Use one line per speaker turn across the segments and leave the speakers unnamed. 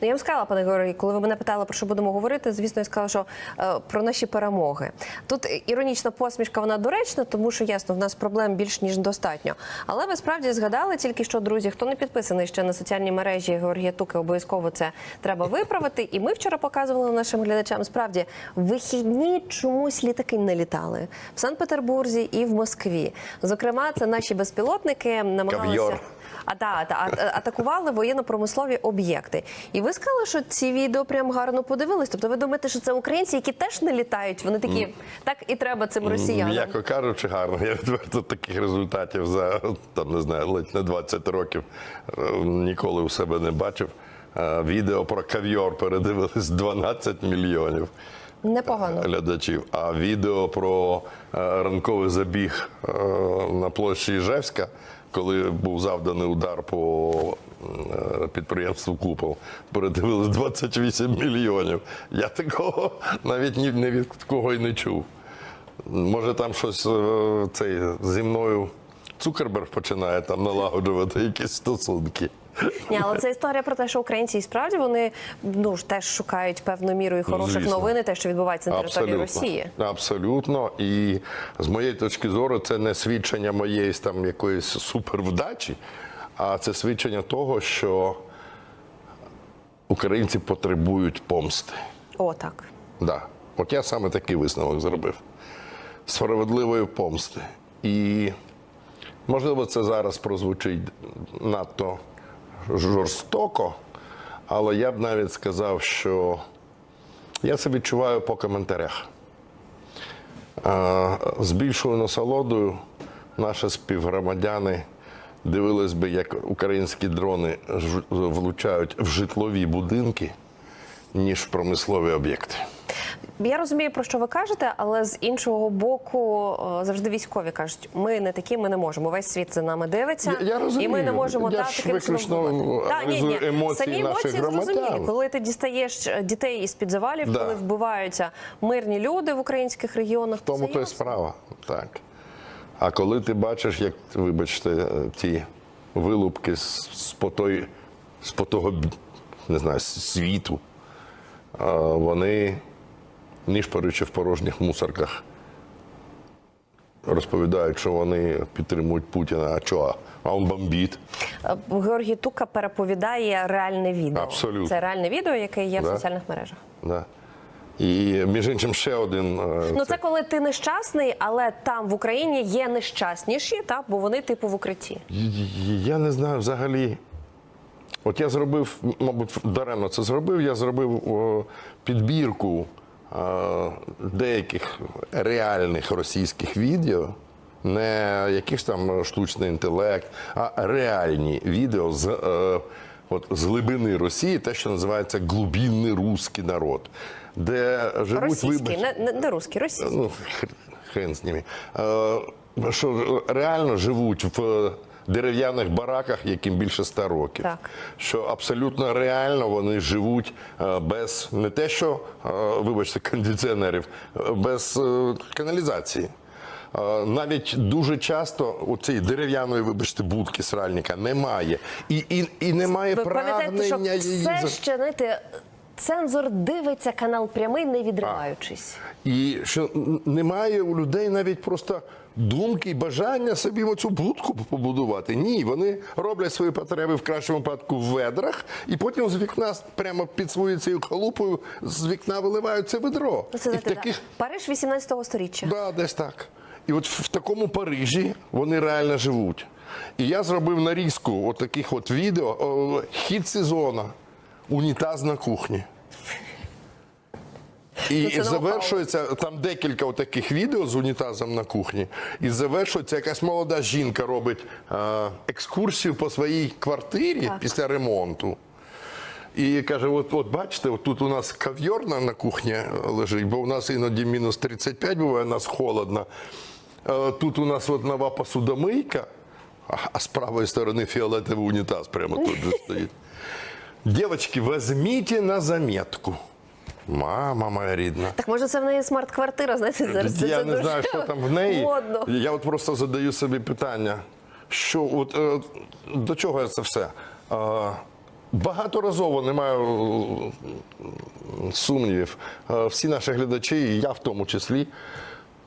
Ну я вам сказала, пане Георгій, коли ви мене питали, про що будемо говорити, звісно, я сказала, що е, про наші перемоги. Тут іронічна посмішка, вона доречна, тому що ясно, в нас проблем більш ніж достатньо. Але ви справді згадали тільки що, друзі, хто не підписаний ще на соціальні мережі Георгія Туки, обов'язково це треба виправити. І ми вчора показували нашим глядачам справді вихідні чомусь літаки не літали в Санкт-Петербурзі і в Москві. Зокрема, це наші безпілотники намагалися.
Кав'йор.
А та, та а- атакували воєнно-промислові об'єкти. І ви сказали, що ці відео прям гарно подивились. Тобто ви думаєте, що це українці, які теж не літають? Вони такі, так і треба цим росіянам.
М'яко кажучи, гарно. Я відверто таких результатів за там не знаю, ледь не 20 років е, ніколи у себе не бачив. Е, Відео про кав'йор передивились 12 мільйонів
Непогано.
глядачів. А відео про е, ранковий забіг е, на площі Іжевська, коли був завданий удар по е, підприємству Купол, передивились 28 мільйонів. Я такого навіть ні, ні від кого й не чув. Може, там щось е, цей зі мною Цукерберг починає там налагоджувати якісь стосунки.
Ні, але це історія про те, що українці і справді вони ну ж теж шукають певною мірою хороших
звісно.
новин, і те, що відбувається на території Росії.
Абсолютно. І з моєї точки зору, це не свідчення моєї там якоїсь супервдачі, а це свідчення того, що українці потребують помсти.
О, так.
Да. От я саме такий висновок зробив. Справедливої помсти. І можливо, це зараз прозвучить надто жорстоко, але я б навіть сказав, що я це відчуваю по коментарях. З більшою насолодою наші співгромадяни дивились би, як українські дрони влучають в житлові будинки, ніж в промислові об'єкти.
Я розумію, про що ви кажете, але з іншого боку, е, завжди військові кажуть, ми не такі, ми не можемо. Весь світ за нами дивиться,
Я- я розумію.
і ми не можемо
Я
да,
ж
таким
виключно
вбивати. Та, ні, ні.
емоції
Самі
наших
емоції
громадян.
зрозумілі. Коли ти дістаєш е, дітей із під завалів,
Да.
коли вбиваються мирні люди в українських регіонах,
В тому то й справа. Так. А коли ти бачиш, як, вибачте, е, ті вилупки з, з, по той, з по того, не знаю, світу, вони нишпорючи в порожніх мусорках, розповідають, що вони підтримують Путіна, а чого? А він бомбить.
Е, Георгій Тука переповідає реальне відео.
Абсолютно.
Це реальне відео, яке є в соціальних мережах.
Да. І між іншим ще один. е,
Ну
це-
це коли ти нещасний, але там в Україні є нещасніші, та бо вони типу в укритті.
Я не знаю взагалі. От я зробив, мабуть, даремно це зробив. Я зробив о, підбірку деяких реальних російських відео, не якийсь там штучний інтелект, а реальні відео з, е, от, з глибини Росії, те, що називається глубинний русський народ, де живуть
не, не, не русський, російський.
ну, хрен з ними. Е, що реально живуть в дерев'яних бараках, яким більше 100 років.
Так.
Що абсолютно реально вони живуть е, без не те, що, е, вибачте, кондиціонерів, е, без каналізації. Навіть дуже часто у цієї дерев'яної, вибачте, будки сральника немає. І, і, і немає
Ви пам'ятаєте, що
прагнення її.
все ще знаєте, цензор дивиться канал прямий, не відриваючись.
І що немає у людей навіть просто думки і бажання собі оцю будку побудувати. Ні, вони роблять свої потреби в кращому випадку в ведрах, і потім з вікна прямо під своєю цією халупою з вікна виливають це ведро.
Ну, це
і в таких
да. Париж 18 сторіччя.
Да, десь так. І от в такому Парижі вони реально живуть. І я зробив нарізку от таких от відео. о, Хід сезону. Унітаз на кухні. І
це
завершується там декілька таких відео з унітазом на кухні. І завершується якась молода жінка робить е, екскурсію по своїй квартирі
Так.
після ремонту. І каже: от, от бачите, от тут у нас кав'йор на, на кухні лежить, бо у нас іноді мінус 35 буває, у нас холодно. Е, Тут у нас от нова посудомийка, а, а з правої сторони фіолетовий унітаз прямо тут же стоїть. Девочки, возьмите на заметку. Мама моя рідна.
Так може це в неї смарт-квартира, знаєте, зараз це,
Я не
дуже
знаю, що там в неї.
модно.
Я от просто задаю собі питання, що от, е, до чого це все? Е, Багаторазово не маю е, сумнівів. Е, Всі наші глядачі, і я в тому числі,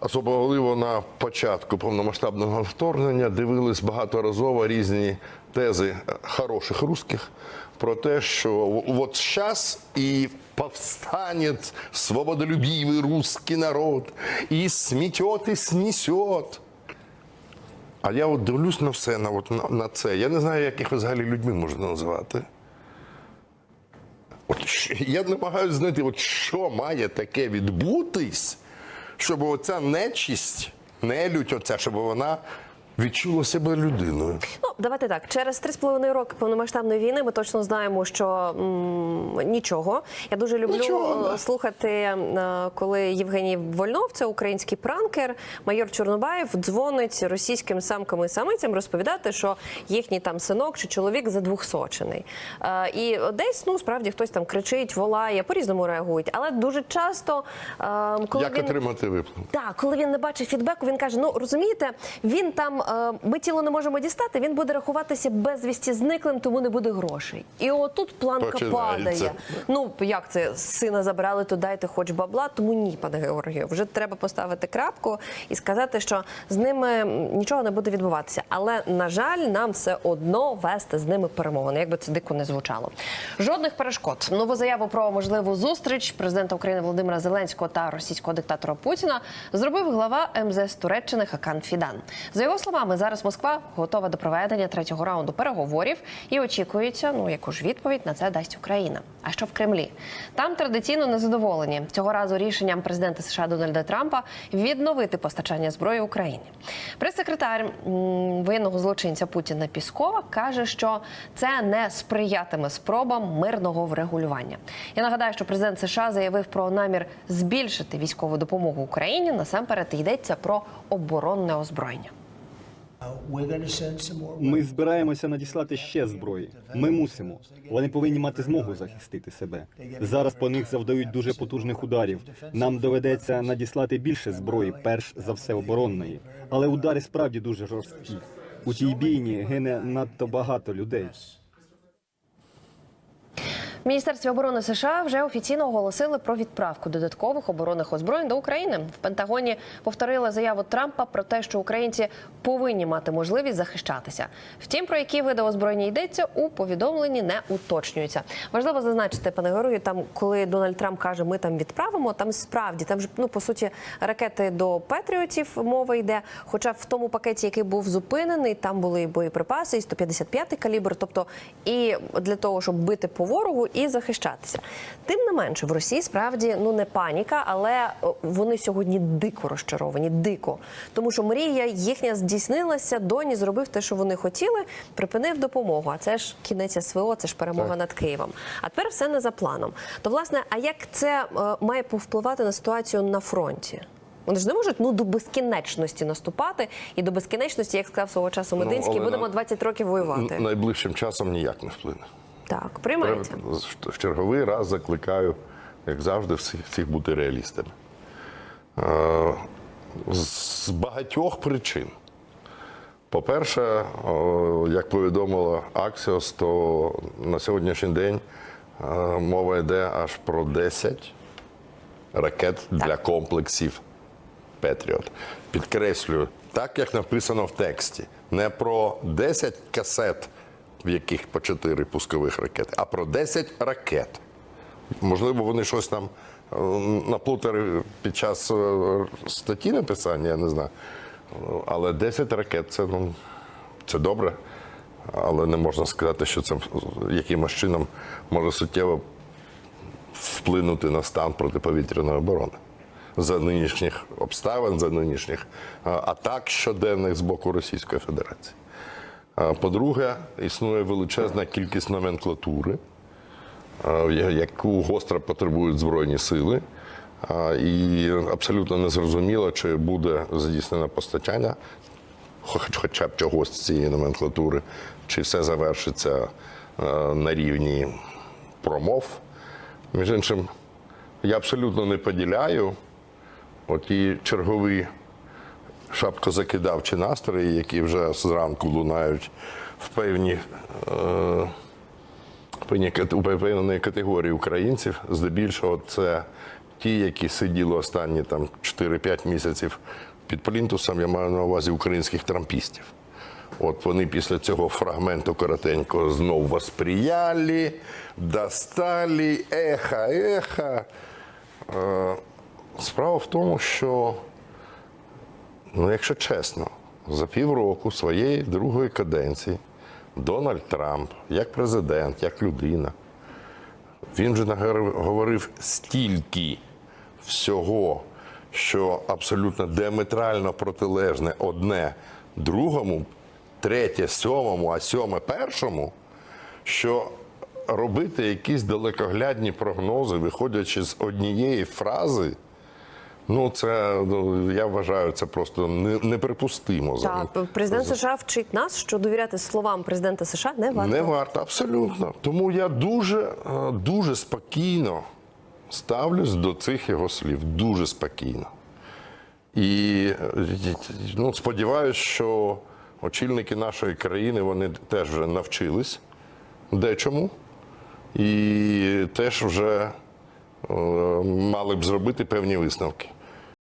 особливо на початку повномасштабного вторгнення, дивились багаторазово різні тези хороших русських про те, що от зараз і повстанет свободолюбивий русский народ, і сметет, і снесет. А я от дивлюсь на все, на, на, це. Я не знаю, як взагалі людьми можна називати. От, я намагаюся знайти, от що має таке відбутись, щоб оця нечість, нелюдь оця, щоб вона відчула себе людиною.
Давайте так. Через три з половиною роки повномасштабної війни ми точно знаємо, що м, нічого. Я дуже люблю
Нічого,
е, слухати, е, коли Євгеній Вольнов, це український пранкер, майор Чорнобаєв, дзвонить російським самкам і самицям розповідати, що їхній там синок чи чоловік задвухсочений. Е, І десь ну справді хтось там кричить, волає, по-різному реагують. Але дуже часто, е, коли
як
він
отримати виплату?
так, коли він не бачить фідбеку, він каже: ну розумієте, він там ми тіло не можемо дістати, він буде рахуватися безвісті зниклим, тому не буде грошей. І отут планка
Починається.
падає. Ну як це сина забрали, то дайте хоч бабла. Тому ні, пане Георгію, вже треба поставити крапку і сказати, що з ними нічого не буде відбуватися. Але на жаль, нам все одно вести з ними перемовини, як би це дико не звучало. Жодних перешкод. Нову заяву про можливу зустріч президента України Володимира Зеленського та російського диктатора Путіна зробив глава МЗС Туреччини Хакан Фідан. За його словами, зараз Москва готова до проведення третього раунду переговорів і очікується, ну яку ж відповідь на це дасть Україна. А що в Кремлі? Там традиційно незадоволені цього разу рішенням президента США Дональда Трампа відновити постачання зброї Україні. Прес-секретар воєнного злочинця Путіна Піскова каже, що це не сприятиме спробам мирного врегулювання. Я нагадаю, що президент США заявив про намір збільшити військову допомогу Україні. Насамперед йдеться про оборонне озброєння.
Ми збираємося надіслати ще зброї. Ми мусимо. Вони повинні мати змогу захистити себе. Зараз по них завдають дуже потужних ударів. Нам доведеться надіслати більше зброї, перш за все оборонної. Але удари справді дуже жорсткі. У тій бійні гине надто багато людей.
Міністерстві оборони США вже офіційно оголосили про відправку додаткових оборонних озброєнь до України. В Пентагоні повторили заяву Трампа про те, що українці повинні мати можливість захищатися. Втім, про які види озброєння йдеться у повідомленні не уточнюється. Важливо зазначити, пане Герою, там коли Дональд Трамп каже, ми там відправимо, там справді там ж ну по суті ракети до Петріотів мова йде. Хоча в тому пакеті, який був зупинений, там були і боєприпаси, і 155-й калібр, тобто і для того, щоб бити по ворогу і захищатися. Тим не менше, в Росії справді ну не паніка, але вони сьогодні дико розчаровані, дико. Тому що мрія їхня здійснилася, доні зробив те, що вони хотіли, припинив допомогу. А це ж кінець СВО, це ж перемога
Так.
над Києвом. А тепер все не за планом. То власне, а як це е, має повпливати на ситуацію на фронті? Вони ж не можуть ну до безкінечності наступати і до безкінечності, як сказав свого часу Мединський,
але
будемо
на-
20 років воювати.
Найближчим часом ніяк не вплине.
Так, приймається.
в черговий раз закликаю, як завжди, всіх, бути реалістами. Е, З багатьох причин. По-перше, як повідомила Axios, то на сьогоднішній день е, мова йде аж про 10 ракет для комплексів Петріот. Підкреслюю, так як написано в тексті, не про 10 касет, в яких по 4 пускових ракети, а про 10 ракет. Можливо, вони щось там е, наплутали під час е, статті написання, я не знаю. Але 10 ракет це, ну, це добре. Але не можна сказати, що це якимось чином може суттєво вплинути на стан протиповітряної оборони за нинішніх обставин, за нинішніх атак щоденних з боку Російської Федерації. По-друге, існує величезна кількість номенклатури, яку гостро потребують Збройні сили. І абсолютно незрозуміло, чи буде здійснено постачання хоч, хоча б чогось з цієї номенклатури, чи все завершиться е, на рівні промов. Між іншим, я абсолютно не поділяю оті чергові шапкозакидавчі настрої, які вже зранку лунають в певні, е, певної категорії українців, здебільшого це ті, які сиділи останні там 4-5 місяців під плінтусом, я маю на увазі українських трампістів. От вони після цього фрагменту коротенько знов восприяли, достали, еха, еха. Е, Справа в тому, що, ну, якщо чесно, за півроку своєї другої каденції Дональд Трамп, як президент, як людина, він вже говорив стільки всього, що абсолютно діаметрально протилежне одне другому, третє сьомому, а сьоме першому, що робити якісь далекоглядні прогнози, виходячи з однієї фрази, ну це ну, я вважаю, це просто неприпустимо.
Так, президент США вчить нас, що довіряти словам президента США не варто.
Не варто, абсолютно. Тому я дуже, е, дуже спокійно ставлюсь до цих його слів. Дуже спокійно. І ну, сподіваюся, що очільники нашої країни вони теж вже навчились дечому. І теж вже е, мали б зробити певні висновки.